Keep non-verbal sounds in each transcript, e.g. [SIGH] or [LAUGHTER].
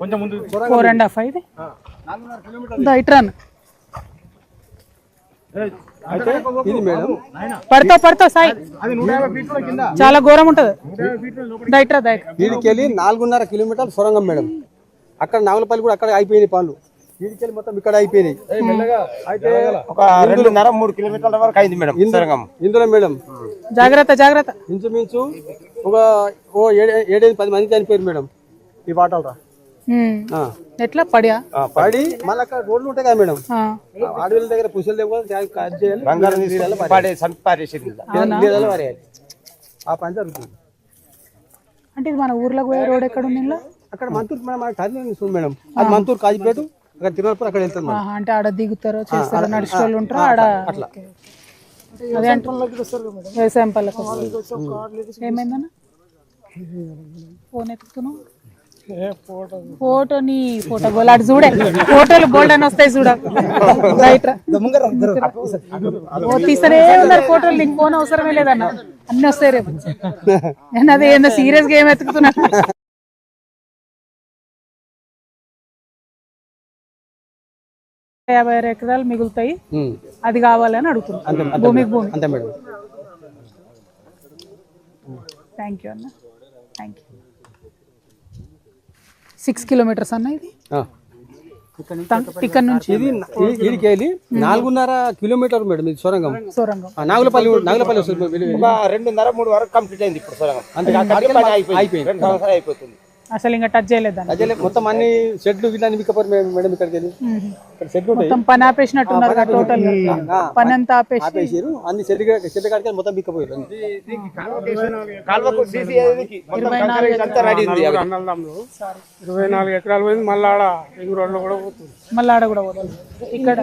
కొంచెం ముందు four and half ఇది ఇట్రాన్ అయితే ఇది మేడం. పడతా పడతా సాయి. చాలా ఘోరం ఉంటది. నాలుగున్నర కిలోమీటర్ల సొరంగం మేడం. అక్కడ నాగులపల్లి కూడా అక్కడ అయిపోయినాయి పనులు. వీడికెళ్ళి మొత్తం ఇక్కడ అయిపోయినాయి. అయితే ఒక రెండున్నర మూడు కిలోమీటర్ల వరకు అయింది మేడం సొరంగం. ఇందులో మేడం. జాగ్రత్త జాగ్రత్త. ఇంచుమించు ఒక ఓ ఏడు ఏడైదు పది మంది చనిపోయారు మేడం. ఈ వాటలు రా. ఎట్లా? పడియా? ఆ, పడి. మళ్ళీ అక్కడ రోడ్లు ఉంటాయి కదా మేడం. ఆ. అడవుల దగ్గర పుసల దగ్గర బంగారం. ఆ పని జరుగుతుంది. అంటే ఇది మన ఊర్లోకి పోయే రోడ్ ఎక్కడ ఉంది అక్కడ మంతూరు మన మేడం. అది మంతూరు కాజీపేట అక్కడ తిరుమలపూర్ అక్కడ వెళ్తాం మేడం. ఆహా, అంటే ఆడ దిగుతారో చేస్తారో నడిచే వాళ్ళు ఉంటారో ఆడ ఓకే. అదే అంటే వ్యవసాయం వస్తుంది ఏమైందన్న? ఫోన్ ఎత్తుకున్నావు ఫోటో? నీ ఫోటో గోల్ అటు చూడే. ఫోటోలు గోల్డ్ అని వస్తాయి చూడ. రైట్ రా. ఓ తీస్తూనే ఉన్నారు ఫోటోలు నీకు ఫోన్ అవసరమే లేదన్న. అన్ని వస్తాయి రేపు. నేను అదే ఏందో సీరియస్గా ఏం ఎత్తుకుతున్నా యాభై ఆరు ఎకరాలు మిగులుతాయి. అది కావాలని అడుగుతున్నాను భూమికి భూమి. అంతే మేడం. థ్యాంక్ యూ అన్న. థ్యాంక్ యూ సిక్స్ కిలోమీటర్స్ అన్న ఇది? ఇక్కడ నుంచి. ఇది వెళ్ళి నాలుగున్నర కిలోమీటర్ మేడం ఇది సొరంగం. సొరంగం. నాగులపల్లి నాగులపల్లి వస్తుంది. రెండున్నర మూడు వరకు కంప్లీట్ అయింది ఇప్పుడు సొరంగం. అంతే అయిపోయింది. అయిపోతుంది. అసలు ఇంకా టచ్ చేయలేదన్న అదే మొత్తం అన్ని షెడ్లు మేడం మేడం ఇక్కడికి వెళ్ళి. ఇక్కడ షెడ్లు మొత్తం పని ఆపేసినట్టున్నారు టోటల్ పని అంతా ఆపేసి. ఆపేసారు. అన్ని షెడ్ షెడ్ కాడికి మొత్తం మిక్కపోయారు కాలువకు సీసీ మొత్తం కంకర అంతా రెడీ ఉంది అవి. అన్నదమ్ములు ఇరవై నాలుగు ఎకరాలు పోయింది మళ్ళీ ఆడ రింగ్ రోడ్లో కూడా పోతుంది. మళ్ళీ ఆడ కూడా పోతుంది. ఇక్కడ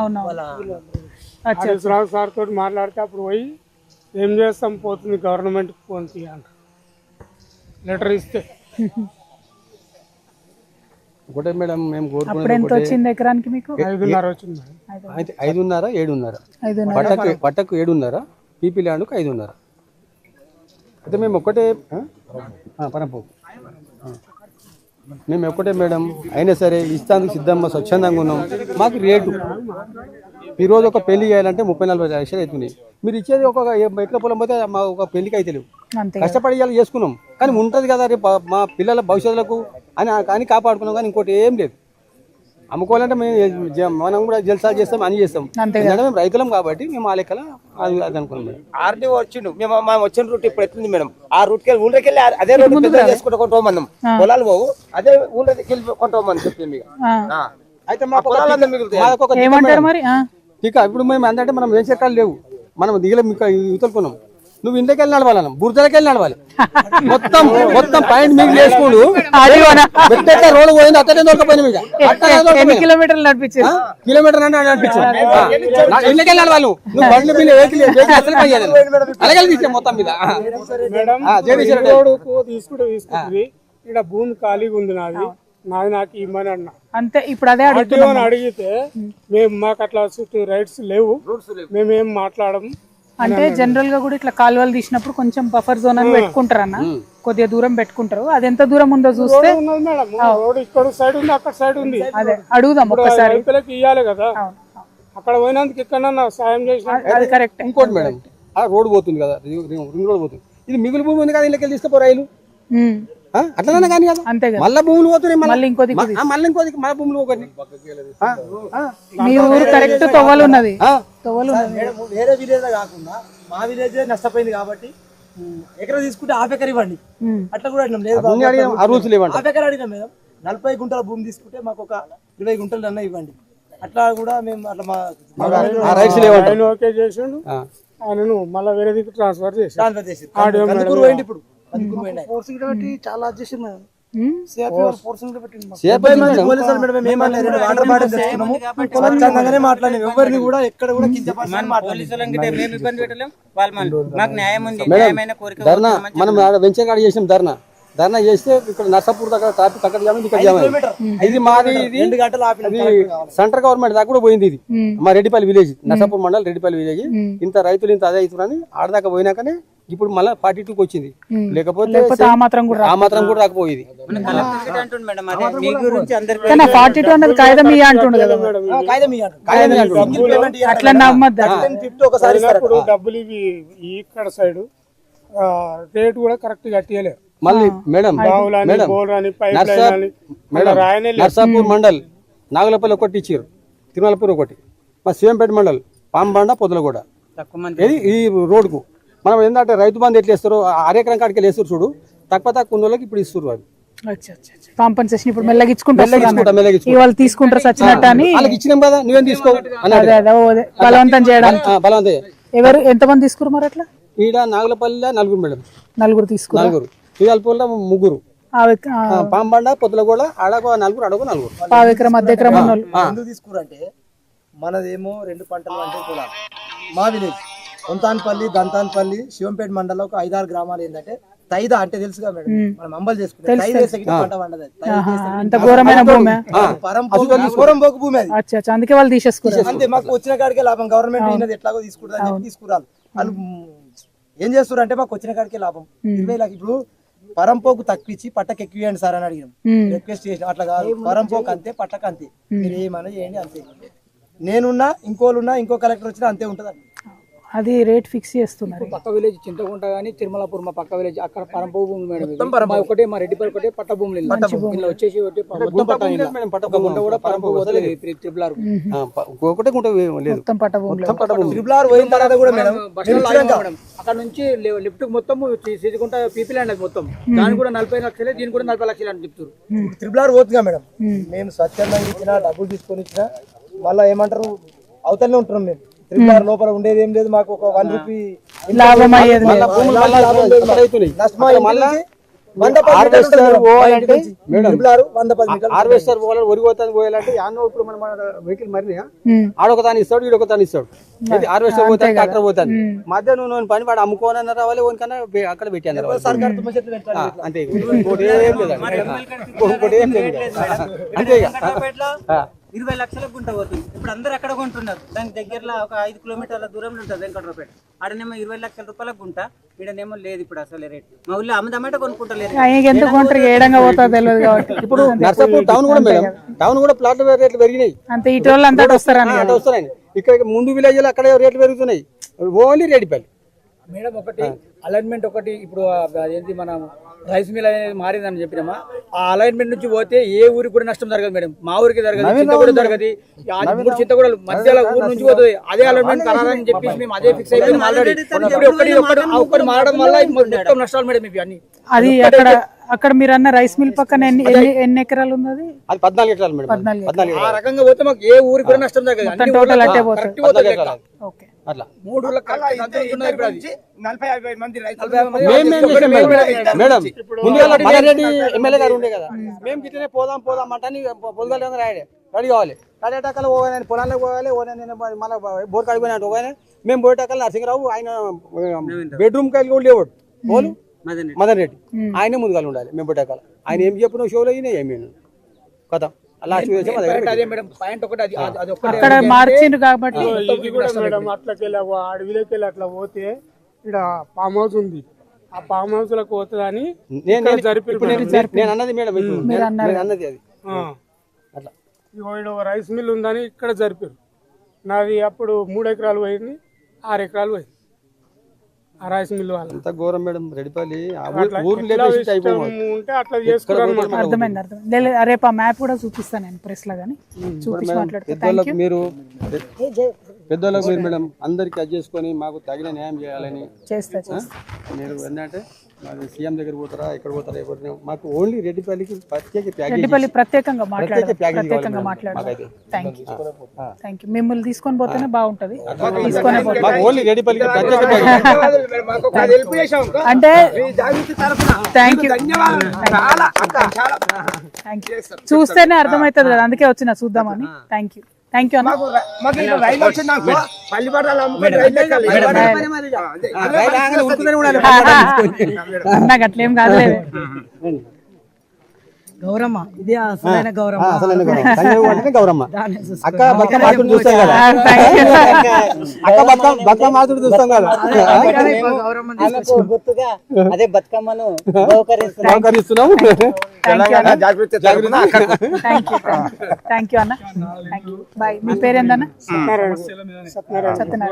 అవునవును. అచ్చా సార్ తోటి మాట్లాడితే అప్పుడు పోయి ఏం చేస్తాం? పోతుంది గవర్నమెంట్కి ఫోన్ తీయంట లెటర్ ఇస్తే. ఒకటే మేడం మేము అప్పుడు కోరుకునేది ఎంత వచ్చింది ఎకరానికి మీకు? ఐదున్నర వచ్చింది అయితే ఐదున్నర ఏడున్నర. పట్టకు పట్టకు ఏడున్నర పీపీ ల్యాండ్కు ఐదున్నర. అయితే మేము ఒక్కటే పరంపు. మేము ఒక్కటే మేడం అయినా సరే ఇస్తానికి సిద్ధంగా స్వచ్ఛందంగా ఉన్నాం. మాకు రేటు. ఈరోజు ఒక పెళ్ళి చేయాలంటే ముప్పై నలభై లక్షలు అవుతున్నాయి. మీరు ఇచ్చేది ఒక ఎట్ల పొలం పోతే మా ఒక పెళ్ళికి అయితే లేవు. అంతే కష్టపడి ఇవాళ చేసుకున్నాం. కానీ ఉంటుంది కదా రేపు మా పిల్లల భవిష్యత్తులకు అని అని కాపాడుకున్నాం కానీ ఇంకోటి ఏం లేదు. అమ్ముకోవాలంటే మేము మనం కూడా జల్సా చేస్తాం అని చేస్తాం. ఎందుకంటే మేము రైతులం కాబట్టి మేము ఆ లెక్కల అది అది అనుకున్నాం మేడం. ఆర్డీ వచ్చిండు. మేము మేము వచ్చిన రూట్ ఇప్పుడు ఎట్లుంది మేడం? ఆ రూట్కి ఊళ్ళకి వెళ్ళి అదే రోడ్డు పెద్ద చేసుకుంటూ కొంటామన్నాం పొలాలు పోవు. అదే ఊళ్ళకి వెళ్ళి కొంటామని చెప్పింది మీకు. ఆ. అయితే మాకు ఒక ఏమంటారు మరి? ఆ. టీకా ఇప్పుడు మేము ఏంటంటే మనం ఏం చెక్కాలు లేవు. మనం దిగలే మీకు యువతలుకున్నాం నువ్వు ఇంటికి వెళ్ళి నడవాలి బురదలకి వెళ్ళి నడవాలి. మొత్తం మొత్తం పాయింట్ మీకు చేసుకుంటూ అది కూడా. పెట్టేట రోడ్డు పోయింది అతనే దొరకపోయింది మీకు. ఎన్ని. కిలోమీటర్లు నడిపించారు? కిలోమీటర్ అంటే వెళ్ళాలి వాళ్ళు నువ్వు. బండ్లు బిల్లు వెహికల్ అసలు పనిచేయలేదు. అలాగే తీసే మొత్తం మీద. తీసుకుంటే తీసుకుంటుంది ఇక్కడ భూమి ఖాళీగా ఉంది నాది. నాకు ఇమ్మని అన్న అంతే ఇప్పుడు అదే అడుగు ఆర్టీఓ అని అడిగితే మేము మాకు అట్లా చుట్టూ రైట్స్ లేవు. మేమేం మాట్లాడము. అంటే జనరల్గా కూడా ఇట్లా కాలువలు తీసినప్పుడు కొంచెం బఫర్ జోన్ అని పెట్టుకుంటారు అన్న కొద్దిగా దూరం పెట్టుకుంటారు. అది ఎంత దూరం ఉందో చూస్తే రోడ్ ఇక్కడ సైడ్ ఉంది అక్కడ సైడ్ ఉంది. అదే అడుగుదాం ఒక్కసారి. రైతులకు ఇవ్వాలి కదా. అక్కడ పోయినందుకు ఎక్కడన్నా సాయం చేసిన అది కరెక్ట్ ఇంకోటి మేడం. ఆ రోడ్ పోతుంది కదా. రింగ్ రోడ్ పోతుంది. ఇది మిగులు భూమి ఉంది కదా ఇళ్ళకి వెళ్ళి తీసుకుపో రైలు. ఆ, అట్లనే కానీ కదా. అంతే కదా. మళ్ళా భూములు పోతున్నాయి మళ్ళీ. మళ్ళీ ఇంకో దిక్కు ఆ, మళ్ళీ ఇంకో దిక్కు మళ్ళీ భూములు పోకండి మీ ఊరు కరెక్ట్ తొవ్వలు ఉన్నది. తొవ్వలు వేరే విలేజ్ కాకుండా మా విలేజ్ నష్టపోయింది కాబట్టి ఎకరా తీసుకుంటే హాఫ్ ఎకర్ ఇవ్వండి. అట్లా కూడా అడిగినాం. లేదు హాఫ్ ఎకర్ అడిగినాం మేడం. నలభై గుంటల భూమి తీసుకుంటే మాకు ఒక ఇరవై గుంటలు అన్న ఇవ్వండి. అట్లా కూడా మేము అట్లా మా ఓకే చేసిండు. ఆయనను మళ్ళీ వేరే దిక్కు ట్రాన్స్ఫర్ చేసి ట్రాన్స్ఫర్ చేసి ఇప్పుడు. చాలా చేసి మేడం ఉమ్. ఫోర్సింగ్ పెట్టింది మాకు. సేఫ్ అయింది మేడం. పోలీసులు మేడం మేము ఏమనలేదు, రెండు వాటర్ బాటిల్ తెచ్చుకున్నాము. స్వచ్ఛందంగానే మాట్లాడినాం. ఎవరిని కూడా ఎక్కడ కూడా కించపరిచి మాట్లాడలేదు మేడం ధర్నా మనం కాడ చేసినాం ధర్నా. ధర్నా చేస్తే ఇక్కడ నర్సాపూర్ దగ్గర ట్రాఫిక్ అక్కడ జామ్ ఇక్కడ జామ్ అయింది. ఇది మాది ఇది సెంట్రల్ గవర్నమెంట్ దాకా కూడా పోయింది ఇది. మా రెడ్డిపల్లి విలేజ్ నర్సాపూర్ మండల్ రెడ్డిపల్లి విలేజ్ ఇంత రైతులు ఇంత అదే అవుతున్నారని ఆడదాకా పోయినాకనే ఇప్పుడు మళ్ళీ ఫార్టీ టూకి వచ్చింది. లేకపోతే లేకపోతే ఆ మాత్రం కూడా ఆ మాత్రం కూడా రాకపోయేది. ఫార్టీ టూ అన్నది కాగితం ఇయ్య అంటుండు కదా. అట్లా నమ్మద్దా. ఒకసారి డబ్బులు ఇవి ఇక్కడ సైడ్ రేట్ కూడా కరెక్ట్ కట్టియలే మళ్ళీ మేడం మేడం. నర్సాపూర్ మండల్ నాగలపల్లి ఒకటి ఇచ్చారు తిరుమలపూర్ ఒకటి. మా శివంపేట మండల్ పాంబండ పొదలగూడ. ఇది ఈ రోడ్కు మనం ఏంటంటే రైతు బంధు ఎట్లా వేస్తారో అరెకరం కాడికి వెళ్ళి వేస్తారు చూడు. తక్కువ తక్కువ ఉన్న వాళ్ళకి ఇప్పుడు ఇస్తారు అది అచ్చా, అచ్చా, అచ్చా. కాంపన్సేషన్ ఇప్పుడు తీసుకుంటారు సచ్చినట్టు అని. వాళ్ళకి ఇచ్చినాం కదా నువ్వేం. బలవంతం చేయడానికి. ఆ, బలవంతే ఎవరు ఎంతమంది తీసుకురు మరి అట్లా? ఈడ నాగలపల్లి నలుగురు మేడం. నలుగురు తీసుకురు? నలుగురు. ముగ్గురు. పాంబండ పొద్దులగూడ ఆడగో నలుగురు అడగో నలుగురు. తీసుకురంటే మనదేమో రెండు పంటలు అంటే పొలాలు. మా విలేజ్. కొంతాన్పల్లి దంతాన్పల్లి శివంపేట మండలంలో ఒక ఐదారు గ్రామాలు ఏంటంటే తైద అంటే తెలుసుగా మేడం. మనం అంబలు చేసుకుంటాం తైద పంట పండదు. అంత ఘోరమైన భూమి. పరం పోకు భూమి అది. అందుకే వాళ్ళు తీసేసుకున్నారు. అంతే మాకు వచ్చిన కాడికే లాభం. గవర్నమెంట్ అయినది ఎట్లాగో తీసుకుంటుంది అని చెప్పి తీసుకురాలి. వాళ్ళు ఏం చేస్తారు అంటే మాకు వచ్చిన కాడికే లాభం. ఇరవై లక్ష ఇప్పుడు పరంపోకు తక్కువ పట్టకు ఎక్కువ ఇవ్వండి సార్ అని అడిగాం ఉమ్. రిక్వెస్ట్ చేసిన అట్లా కాదు. పరంపోకు అంతే పట్టకు అంతే. మీరు ఏమైనా చేయండి అంతే. నేనున్నా ఇంకోళ్ళున్నా ఇంకో కలెక్టర్ వచ్చినా అంతే ఉంటుంది అది రేట్ ఫిక్స్ చేస్తున్నారు పక్క విలేజ్ చింతకుంట కానీ తిరుమలపూర్ మా పక్క విలేజ్ అక్కడ పరంప భూమి మేడం ఒకటే మా రెడ్డిపల్లి ఒకటే పట్ట భూములు. ఇలా వచ్చేసి గుంట కూడా పరంప పోతలేదు ఈ త్రిపుల్ ఆర్ ఒకటే గుంట లేదు. మొత్తం పట్ట భూమిలో. మొత్తం పట్ట భూమి. ట్రిపుల్ ఆర్ పోయిన తర్వాత కూడా మేడం అక్కడ నుంచి లిఫ్ట్ మొత్తం సిద్దికుంట పీపీ ల్యాండ్ అది మొత్తం. దానికి కూడా నలభై లక్షలే దీనికి కూడా నలభై లక్షలు అని చెప్తారు ట్రిపుల్ ఆర్ పోతుందిగా మేడం. మేము స్వచ్ఛందంగా ఇచ్చిన డబ్బులు తీసుకొని ఇచ్చిన మళ్ళీ ఏమంటారు అవతలనే ఉంటున్నాం మేము. లోపల ఉండేది ఏం లేదు మాకు ఒక వన్ రూపీ లాభం అయ్యేది హార్వెస్టర్ పోవాలి వరి పోతాను పోయాలంటే యాన్నో ఇప్పుడు మన వెహికల్ మరి. ఆడొక తాను ఇస్తాడు ఈడొక తాను ఇస్తాడు. ఇది హార్వెస్టర్ పోతాను ట్రాక్టర్ పోతాను మధ్య నువ్వు పని వాడు అమ్ముకోనన్నా రావాలి ఓనికన్నా అక్కడ పెట్టాను అంతే. ఇక. ఇంకోటి ఏం లేదు. ఇంకోటి ఏం లేదు. అంతే. ఇరవై లక్షలకు గుంట పోతుంది. ఇప్పుడు అందరు ఎక్కడ కొంటున్నారు? దానికి దగ్గరలో ఒక ఐదు కిలోమీటర్ల దూరంలో ఉంటుంది వెంకటరావుపేట. ఆడనేమో ఇరవై లక్షల రూపాయలకు గుంట ఈడనేమో లేదు ఇప్పుడు అసలు రేట్. మా ఊళ్ళో అమ్మదమ్మట కొనుక్కుంటలేరు. [LAUGHS] ఇప్పుడు నర్సాపూర్ టౌన్ కూడా మేడం. టౌన్ కూడా ప్లాట్ల రేట్లు పెరిగినాయి. అంత ఇటు వస్తారని ఇక్కడ ముందు విలేజ్ అక్కడ రేట్లు పెరుగుతున్నాయి. ఓన్లీ రేడిపల్లి. మేడం ఒకటి అలైన్మెంట్ ఒకటి ఇప్పుడు అదేంటి మన రైస్ మిల్ అనేది మారిందని చెప్పినామా? ఆ అలైన్మెంట్ నుంచి పోతే ఏ ఊరికి కూడా నష్టం జరగదు మేడం. మా ఊరికి జరగదు చింత కూడా జరగదు. ఆ మూడు చింత కూడా మధ్యలో ఊరు నుంచి పోతుంది అదే అలైన్మెంట్ ఖరారని చెప్పేసి మేము అదే ఫిక్స్ అయిపోయింది ఆల్రెడీ ఇప్పుడు ఒకటి ఒకటి మారడం వల్ల మొత్తం నష్టాలు మేడం ఇవి అన్ని. అది అక్కడ అక్కడ మీరు అన్న రైస్ మిల్ పక్కన ఎన్ని ఎన్ని ఎకరాలు ఉంది అది పద్నాలుగు ఎకరాలు మేడం పద్నాలుగు ఆ రకంగా పోతే మాకు ఏ ఊరికి కూడా నష్టం జరగదు. టోటల్ అట్టే పోతుంది. ఓకే. అట్లా. మూడు. నలభై యాభై మంది మేడం? ముందుగా మల్లారెడ్డి ఎమ్మెల్యే గారు ఉండే కదా. మేము గిట్టనే పోదాం పోదాం అంటని పొద్దుగా రాయడే రెడీ కావాలి. కడేటాకలు పోగానే పొలాలకు పోవాలి ఓనే నేను మళ్ళీ బోర్ కాడికి పోయినట్టు పోగానే మేము పోయేటాకలు నరసింహరావు ఆయన బెడ్రూమ్ కాయలు కూడా లేవాడు. పోలు మదన్ రెడ్డి. మదన్ రెడ్డి. ఆయనే ముందుగా ఉండాలి మేము పోయేటాకలు ఆయన ఏం చెప్పిన షోలో అయినా ఏమీ కథ. ఒక్కటే అక్కడ మార్చిండ్రు కాబట్టి ఇది కూడా మేడం అట్లకి వెళ్ళి ఆ అడవిలోకి వెళ్ళి అట్లా పోతే ఇక్కడ ఫామ్ హౌస్ ఉంది. ఆ ఫామ్ హౌస్లకు పోతుందని నేను నేను- అన్నది మేడం నేను నేను అన్నది అది. అట్లా. ఇగో ఈడ ఒక రైస్ మిల్ ఉందని ఇక్కడ జరిపారు. నాది అప్పుడు మూడు ఎకరాలు పోయింది ఆరు ఎకరాలు పోయింది. ఆ రైస్ మిల్ వాళ్ళు అంత ఘోరం మేడం ఉంటే అట్లా చేసుకున్నాను అర్థమైంది అర్థమైంది. లే- రేపు ఆ మ్యాప్ కూడా చూపిస్తాను నేను ప్రెస్లో కానీ చూపించి మీరు పెద్దోళ్ళకు మీరు మేడం అందరికి అది చేసుకొని మాకు తగిన న్యాయం చేయాలని చేస్తా చేస్తా. మీరు ఏంటంటే మాది సీఎం దగ్గర పోతారా ఎక్కడ పోతారా ఎవరిని? మాకు ఓన్లీ రెడ్డిపల్లికి ప్రత్యేక ప్యాకేజ్ రెడ్డిపల్లి ప్రత్యేకంగా ప్యాకేజ్ ప్రత్యేకంగా మాకైతే. థ్యాంక్ యూ థ్యాంక్ యూ మిమ్మల్ని తీసుకొని పోతేనే బాగుంటది. తీసుకొని ఓన్లీ రెడ్డిపల్లికి ప్రత్యేక అంటే యూ థ్యాంక్ యూ చూస్తేనే అర్థమవుతుంది కదా అందుకే వచ్చిన చూద్దామని. Thank you thank you. నాకు అట్లేం కాదులేదు గౌరమ్మ. ఇదే అసలైన గౌరమ్మ. అసలు గౌరమ్మ. తంగేడు అంటేనే గౌరమ్మ. దాన్ని చూసుకో. అక్క బతుకమ్మ ఆడుతుంటే చూస్తాం కదా? అక్క బతుకమ్మ బతుకమ్మ ఆడుతుంటే చూస్తాం కదా? గౌరమ్మ ఆమెకు గుర్తుగా అదే బతుకమ్మను బహుకరిస్తున్నాం. సహకరిస్తున్నాం తెలంగాణ జాగృతి తరపున అక్కడ. థ్యాంక్ యూ థ్యాంక్ యూ అన్న. థ్యాంక్ యూ బాయ్ మీ పేరేందన్న? సత్యనారాయణ.